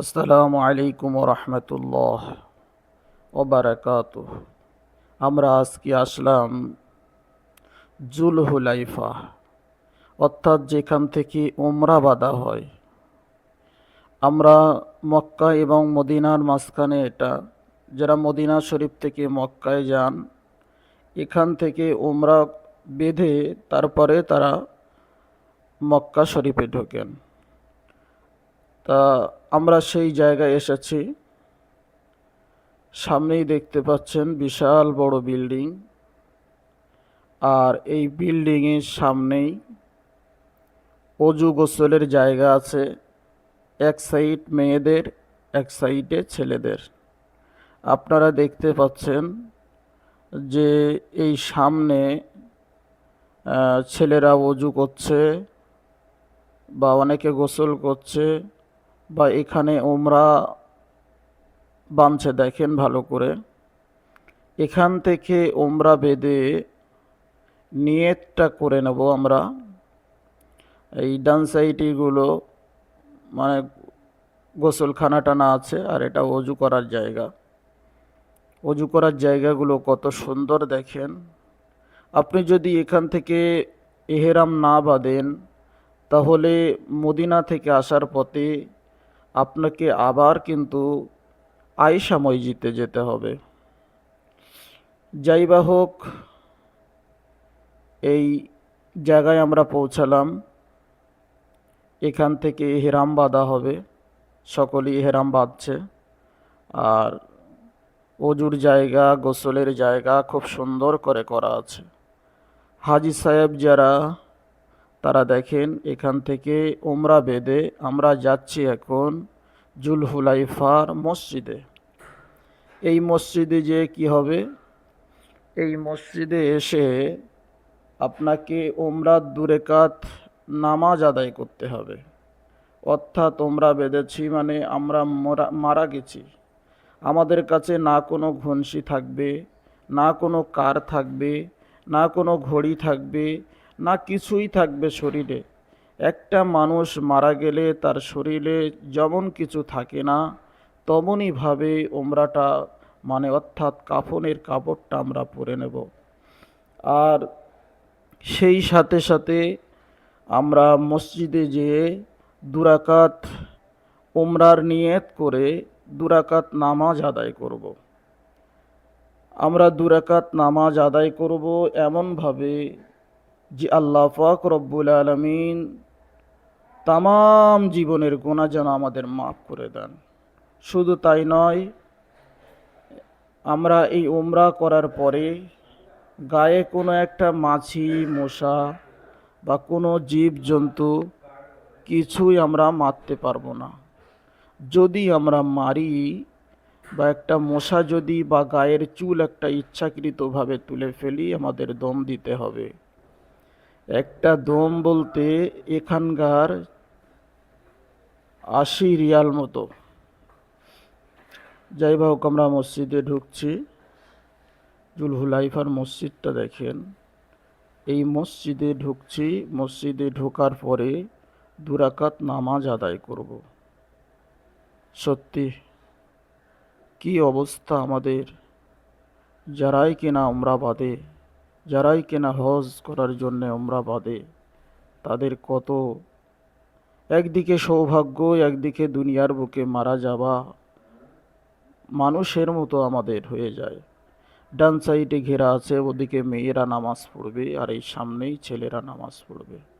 আসসালামু আলাইকুম রহমতুল্লাহ ওবরাকাত আমরা আজকে আসলাম জুল হুলাইফা অর্থাৎ যেখান থেকে উমরা বাঁধা হয়। আমরা মক্কা এবং মদিনার মাঝখানে এটা, যারা মদিনা শরীফ থেকে মক্কায় যান, এখান থেকে উমরা বেঁধে তারপরে তারা মক্কা শরীফে ঢোকেন। তা আমরা সেই জায়গায় এসেছি। সামনেই দেখতে পাচ্ছেন বিশাল বড় বিল্ডিং। আর এই বিল্ডিংয়ের সামনেই অজু গোসলের জায়গা আছে। এক সাইড মেয়েদের, এক সাইডে ছেলেদের। আপনারা দেখতে পাচ্ছেন যে এই সামনে ছেলেরা অজু করছে বা অনেকে গোসল করছে। বা এখানে ওমরা বাঁধছে দেখেন ভালো করে। এখান থেকে ওমরা বেঁধে নিয়তটা করে নেব আমরা। এই ডান সাইডগুলো মানে গোসলখানা টানা আছে, আর এটা অজু করার জায়গা। অজু করার জায়গাগুলো কত সুন্দর দেখেন। আপনি যদি এখান থেকে এহেরাম না বাঁধেন, তাহলে মদিনা থেকে আসার পথে আপনাকে আবার কিন্তু আয়সা মসজিদে যেতে হবে। যাই বা হোক, এই জায়গায় আমরা পৌঁছালাম। এখান থেকে হেরাম বাঁধা হবে। সকলেই হেরাম বাঁধছে। আর অজুর জায়গা, গোসলের জায়গা খুব সুন্দর করে করা আছে। হাজি সাহেব যারা তারা দেখেন, এখান থেকে ওমরা বেঁধে আমরা যাচ্ছি এখন জুলহুলাইফার মসজিদে। এই মসজিদে যে কি হবে? এই মসজিদে এসে আপনাকে ওমরার দুরেকাত নামাজ আদায় করতে হবে। অর্থাৎ ওমরা বেঁধেছি মানে আমরা মরা, মারা গেছি। আমাদের কাছে না কোনো ঘনশি থাকবে, না কোনো কার থাকবে, না কোনো ঘড়ি থাকবে না কিছুই থাকবে শরীরে একটা মানুষ মারা গেলে তার শরীরে যেমন কিছু থাকে না তেমনইভাবে ওমরাটা মানে অর্থাৎ কাফনের কাপড়টা আমরা পরে নেব আর সেই সাথে সাথে আমরা মসজিদে যেয়ে দুরাকাত ওমরার নিয়ত করে দুরাকাত নামাজ আদায় করব। আমরা দুরাকাত নামাজ আদায় করব এমনভাবে যে আল্লাহ পাক রব্বুল আলমিন তাম জীবনের গোনা যেন আমাদের মাফ করে দেন। শুধু তাই নয়, আমরা এই ওমরা করার পরে গায়ে কোনো একটা মাছি, মশা বা কোনো জীব জন্তু কিছুই আমরা মারতে পারব না। যদি আমরা মারি বা একটা মশা যদি বা গায়ের চুল একটা ইচ্ছাকৃতভাবে তুলে ফেলি, আমাদের দম দিতে হবে। একটা দম বলতে এখানকার আশি রিয়াল মতো। যাই হোক, আমরা মসজিদে ঢুকছি। জুলহুলাইফার মসজিদটা দেখেন। এই মসজিদে ঢুকছি। মসজিদে ঢোকার পরে দুরাকাত নামাজ আদায় করব। সত্যি, কি অবস্থা আমাদের? যারাই কিনা আমরা বাদে। যারাই কেনা হজ করার জন্যে ওমরা বাদে তাদের কত? একদিকে সৌভাগ্য, একদিকে দুনিয়ার বুকে মারা যাওয়া। মানুষের মতো আমাদের হয়ে যায়। ডান সাইডে ঘেরা আছে, ওদিকে মেয়েরা নামাজ পড়বে, আর এই সামনেই ছেলেরা নামাজ পড়বে।